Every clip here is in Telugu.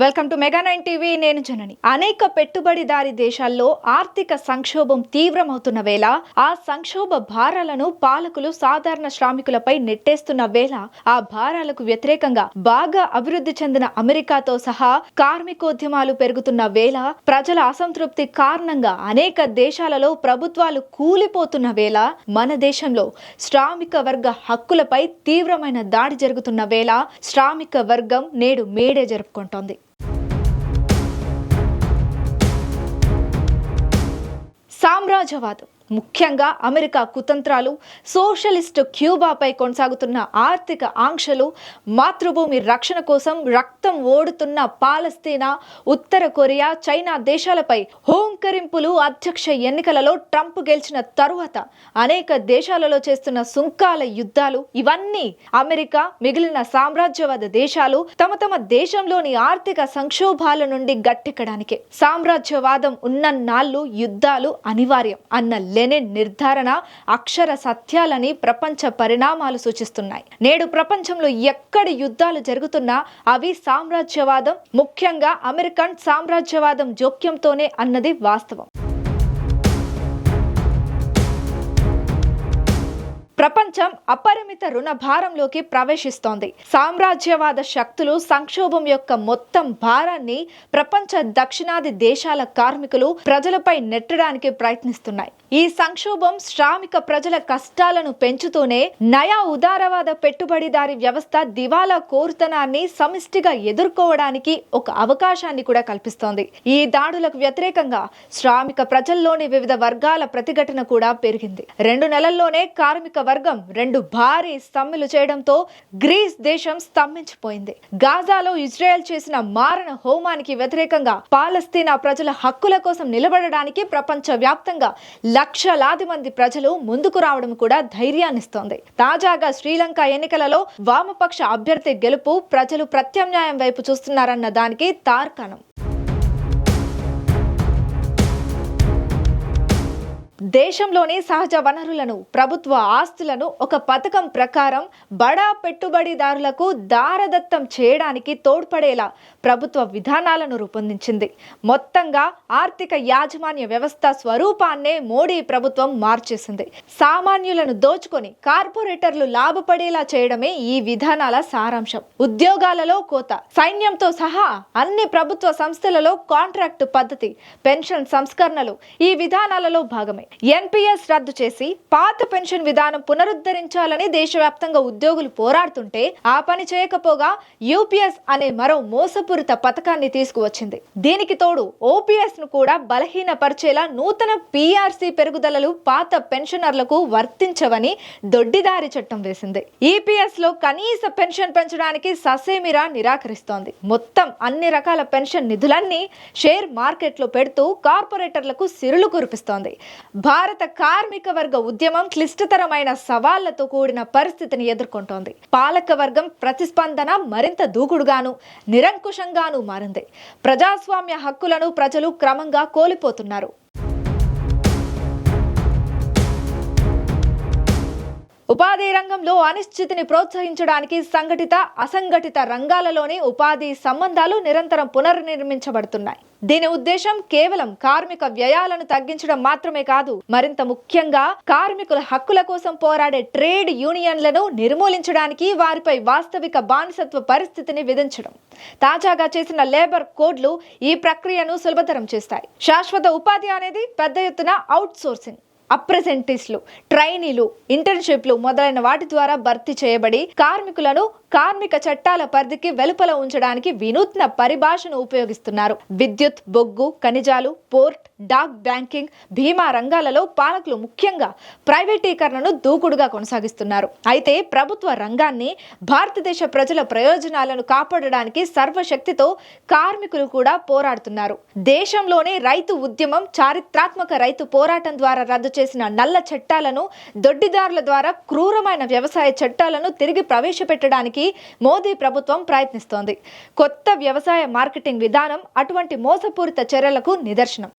Welcome to mega nine TV నేను జనని. అనేక పెట్టుబడిదారి దేశాల్లో ఆర్థిక సంక్షోభం తీవ్రమవుతున్న వేళ ఆ సంక్షోభ భారాలను పాలకులు సాధారణ శ్రామికులపై నెట్టేస్తున్న వేళ ఆ భారాలకు వ్యతిరేకంగా బాగా అభివృద్ధి చెందిన అమెరికాతో సహా కార్మికోద్యమాలు పెరుగుతున్న వేళ ప్రజల అసంతృప్తి కారణంగా అనేక దేశాలలో ప్రభుత్వాలు కూలిపోతున్న వేళ మన దేశంలో శ్రామిక వర్గ హక్కులపై తీవ్రమైన దాడి జరుగుతున్న వేళ శ్రామిక వర్గం నేడు మేడే జరుపుకుంటోంది. సామ్రాజ్యవాదం ముఖ్యంగా అమెరికా కుతంత్రాలు సోషలిస్ట్ క్యూబాపై కొనసాగుతున్న ఆర్థిక ఆంక్షలు మాతృభూమి రక్షణ కోసం రక్తం ఓడుతున్న పాలస్తీనా ఉత్తర కొరియా చైనా దేశాలపై హోంకరింపులు అధ్యక్ష ఎన్నికలలో ట్రంప్ గెలిచిన తరువాత అనేక దేశాలలో చేస్తున్న సుంకాల యుద్ధాలు ఇవన్నీ అమెరికా మిగిలిన సామ్రాజ్యవాద దేశాలు తమ తమ దేశంలోని ఆర్థిక సంక్షోభాల నుండి గట్టెక్కడానికే. సామ్రాజ్యవాదం ఉన్న నాళ్ళు యుద్ధాలు అనివార్యం అన్న లెనిన్ నిర్ధారణ అక్షర సత్యాలని ప్రపంచ పరిణామాలు సూచిస్తున్నాయి. నేడు ప్రపంచంలో ఎక్కడ యుద్ధాలు జరుగుతున్నా అవి సామ్రాజ్యవాదం ముఖ్యంగా అమెరికన్ సామ్రాజ్యవాదం జోక్యంతోనే అన్నది వాస్తవం. ప్రపంచం అపరిమిత రుణ భారంలోకి ప్రవేశిస్తోంది. సామ్రాజ్యవాద శక్తులు సంక్షోభం యొక్క మొత్తం భారాన్ని ప్రపంచ దక్షిణాది దేశాల కార్మికులు ప్రజలపై నెట్టడానికి ప్రయత్నిస్తున్నాయి. ఈ సంక్షోభం శ్రామిక ప్రజల కష్టాలను పెంచుతూనే నయా ఉదారవాద పెట్టుబడిదారి వ్యవస్థ దివాలా కోరుతనాన్ని సమిష్టిగా ఎదుర్కోవడానికి ఒక అవకాశాన్ని కూడా కల్పిస్తోంది. ఈ దాడులకు వ్యతిరేకంగా శ్రామిక ప్రజల్లోని వివిధ వర్గాల ప్రతిఘటన కూడా పెరిగింది. రెండు నెలల్లోనే కార్మిక వర్గం రెండు భారీ సమ్మెలు చేయడంతో గ్రీస్ దేశం స్తంభించిపోయింది. గాజాలో ఇజ్రాయెల్ చేసిన మారణ హోమానికి వ్యతిరేకంగా పాలస్తీనా ప్రజల హక్కుల కోసం నిలబడడానికి ప్రపంచ వ్యాప్తంగా లక్షలాది మంది ప్రజలు ముందుకు రావడం కూడా ధైర్యాన్నిస్తోంది తాజాగా శ్రీలంక ఎన్నికలలో వామపక్ష అభ్యర్థి గెలుపు ప్రజలు ప్రత్యామ్నాయం వైపు చూస్తున్నారన్న దానికి తార్కాణం. దేశంలోని సహజ వనరులను ప్రభుత్వ ఆస్తులను ఒక పథకం ప్రకారం బడా పెట్టుబడిదారులకు దారదత్తం చేయడానికి తోడ్పడేలా ప్రభుత్వ విధానాలను రూపొందించింది. మొత్తంగా ఆర్థిక యాజమాన్య వ్యవస్థ స్వరూపాన్నే మోడీ ప్రభుత్వం మార్చేసింది. సామాన్యులను దోచుకొని కార్పొరేటర్లు లాభపడేలా చేయడమే ఈ విధానాల సారాంశం. ఉద్యోగాలలో కోత సైన్యంతో సహా అన్ని ప్రభుత్వ సంస్థలలో కాంట్రాక్టు పద్ధతి పెన్షన్ సంస్కరణలు ఈ విధానాలలో భాగమే. ఎన్పిఎస్ రద్దు చేసి పాత పెన్షన్ విధానం పునరుద్ధరించాలని దేశవ్యాప్తంగా ఉద్యోగులు పోరాడుతుంటే ఆ పని చేయకపోగా యూపీఎస్ అనే మరో మోసపూరిత పథకాన్ని తీసుకువచ్చింది. దీనికి తోడు ఓపీఎస్ను కూడా బలహీనపరిచేలా నూతన పీఆర్సీ పెరుగుదలలు పాత పెన్షనర్లకు వర్తించవని దొడ్డిదారి చట్టం వేసింది. ఈపీఎస్లో కనీస పెన్షన్ పెంచడానికి ససేమిరా నిరాకరిస్తోంది. మొత్తం అన్ని రకాల పెన్షన్ నిధులన్నీ షేర్ మార్కెట్లో పెడుతూ కార్పొరేటర్లకు సిరులు కురిపిస్తోంది. భారత కార్మిక వర్గ ఉద్యమం క్లిష్టతరమైన సవాళ్ళతో కూడిన పరిస్థితిని ఎదుర్కొంటోంది. పాలక వర్గం ప్రతిస్పందన మరింత దూకుడుగాను నిరంకుశంగాను మారింది. ప్రజాస్వామ్య హక్కులను ప్రజలు క్రమంగా కోల్పోతున్నారు. ఉపాధి రంగంలో అనిశ్చితిని ప్రోత్సహించడానికి సంఘటిత అసంఘటిత రంగాలలోని ఉపాధి సంబంధాలు నిరంతరం పునర్నిర్మించబడుతున్నాయి. దీని ఉద్దేశం కేవలం కార్మిక వ్యయాలను తగ్గించడం మాత్రమే కాదు మరింత ముఖ్యంగా కార్మికుల హక్కుల కోసం పోరాడే ట్రేడ్ యూనియన్లను నిర్మూలించడానికి వారిపై వాస్తవిక బానిసత్వ పరిస్థితిని విధించడం. తాజాగా చేసిన లేబర్ కోడ్లు ఈ ప్రక్రియను సులభతరం చేస్తాయి. శాశ్వత ఉపాధి అనేది పెద్ద ఎత్తున అవుట్ సోర్సింగ్. అప్రెసెంటిస్లు ట్రైనీలు ఇంటర్న్షిప్లు మొదలైన వాటి ద్వారా భర్తీ చేయబడి కార్మికులను కార్మిక చట్టాల పరిధికి వెలుపల ఉంచడానికి వినూత్న పరిభాషను ఉపయోగిస్తున్నారు. విద్యుత్ బొగ్గు ఖనిజాలు పోర్ట్ డాక్ బ్యాంకింగ్ భీమా రంగాలలో పాలకులు ముఖ్యంగా ప్రైవేటీకరణను దూకుడుగా కొనసాగిస్తున్నారు. అయితే ప్రభుత్వ రంగాన్ని భారతదేశ ప్రజల ప్రయోజనాలను కాపాడడానికి సర్వశక్తితో కార్మికులు కూడా పోరాడుతున్నారు. దేశంలోనే రైతు ఉద్యమం చారిత్రాత్మక రైతు పోరాటం ద్వారా రద్దు చేసిన నల్ల చట్టాలను దొడ్డిదారుల ద్వారా క్రూరమైన వ్యవసాయ చట్టాలను తిరిగి ప్రవేశపెట్టడానికి మోదీ ప్రభుత్వం ప్రయత్నిస్తోంది. కొత్త వ్యవసాయ మార్కెటింగ్ విధానం అటువంటి మోసపూరిత చర్యలకు నిదర్శనం.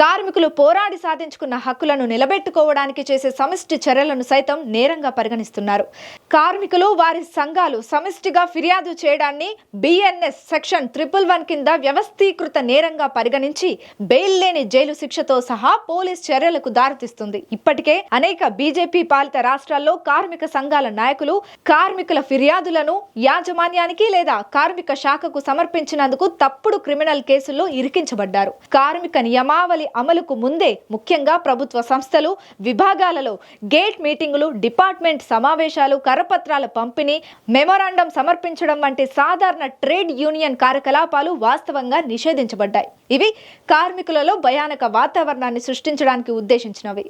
కార్మికులు పోరాడి సాధించుకున్న హక్కులను నిలబెట్టుకోవడానికి చేసే సమిష్టి చర్యలను సైతం నేరంగా పరిగణిస్తున్నారు. కార్మికులు వారి సంఘాలు సమిష్టిగా ఫిర్యాదు చేయడాన్ని బిఎన్ఎస్ సెక్షన్ ట్రిపుల్ వన్ కింద వ్యవస్థీకృత నేరంగా పరిగణించి బెయిల్ లేని జైలు శిక్షతో సహా పోలీస్ చర్యలకు దారితీస్తుంది. ఇప్పటికే అనేక బీజేపీ పాలిత రాష్ట్రాల్లో కార్మిక సంఘాల నాయకులు కార్మికుల ఫిర్యాదులను యాజమాన్యానికి లేదా కార్మిక శాఖకు సమర్పించినందుకు తప్పుడు క్రిమినల్ కేసుల్లో ఇరికించబడ్డారు. కార్మిక నియమావళి అమలుకు ముందే ముఖ్యంగా ప్రభుత్వ సంస్థలు విభాగాలలో గేట్ మీటింగులు డిపార్ట్మెంట్ సమావేశాలు కరపత్రాల పంపిణీ మెమోరాండం సమర్పించడం వంటి సాధారణ ట్రేడ్ యూనియన్ కార్యకలాపాలు వాస్తవంగా నిషేధించబడ్డాయి. ఇవి కార్మికులలో భయానక వాతావరణాన్ని సృష్టించడానికి ఉద్దేశించినవి.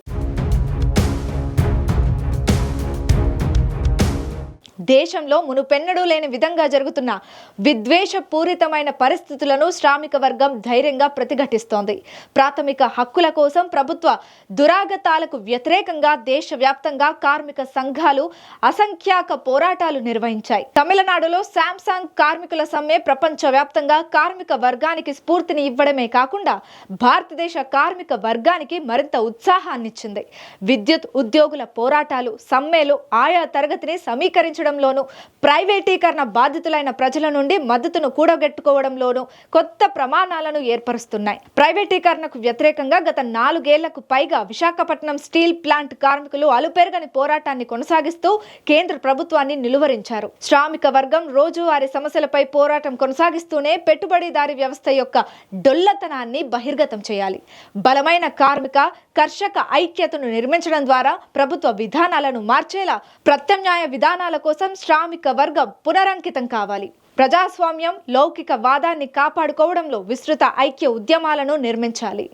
దేశంలో మునుపెన్నడూ లేని విధంగా జరుగుతున్న విద్వేషపూరితమైన పరిస్థితులను శ్రామిక వర్గం ధైర్యంగా ప్రతిఘటిస్తోంది. ప్రాథమిక హక్కుల కోసం ప్రభుత్వ దురాగతాలకు వ్యతిరేకంగా దేశవ్యాప్తంగా కార్మిక సంఘాలు అసంఖ్యాక పోరాటాలు నిర్వహించాయి. తమిళనాడులో శాంసంగ్ కార్మికుల సమ్మె ప్రపంచవ్యాప్తంగా కార్మిక వర్గానికి స్ఫూర్తిని ఇవ్వడమే కాకుండా భారతదేశ కార్మిక వర్గానికి మరింత ఉత్సాహాన్నిచ్చింది. విద్యుత్ ఉద్యోగుల పోరాటాలు సమ్మెలు ఆయా తరగతిని సమీకరించడం సమీకరించడంలోనూ ప్రైవేటీకరణ బాధితులైన ప్రజల నుండి మద్దతును కూడగట్టుకోవడంలోనూ కొత్త ప్రమాణాలను ఏర్పరుస్తున్నాయి. ప్రైవేటీకరణకు వ్యతిరేకంగా గత నాలుగేళ్ళకు పైగా విశాఖపట్నం స్టీల్ ప్లాంట్ కార్మికులు అలుపెరగని పోరాటాన్ని కొనసాగిస్తూ కేంద్ర ప్రభుత్వాన్ని నిలువరించారు. శ్రామిక వర్గం రోజువారీ సమస్యలపై పోరాటం కొనసాగిస్తూనే పెట్టుబడిదారి వ్యవస్థ యొక్క డొల్లతనాన్ని బహిర్గతం చేయాలి. బలమైన కార్మిక కర్షక ఐక్యతను నిర్మించడం ద్వారా ప్రభుత్వ విధానాలను మార్చేలా ప్రత్యామ్నాయ విధానాల కోసం కోసం శ్రామిక వర్గం పునరంకితం కావాలి. ప్రజాస్వామ్యం లౌకిక వాదాన్ని కాపాడుకోవడంలో విస్తృత ఐక్య ఉద్యమాలను నిర్మించాలి.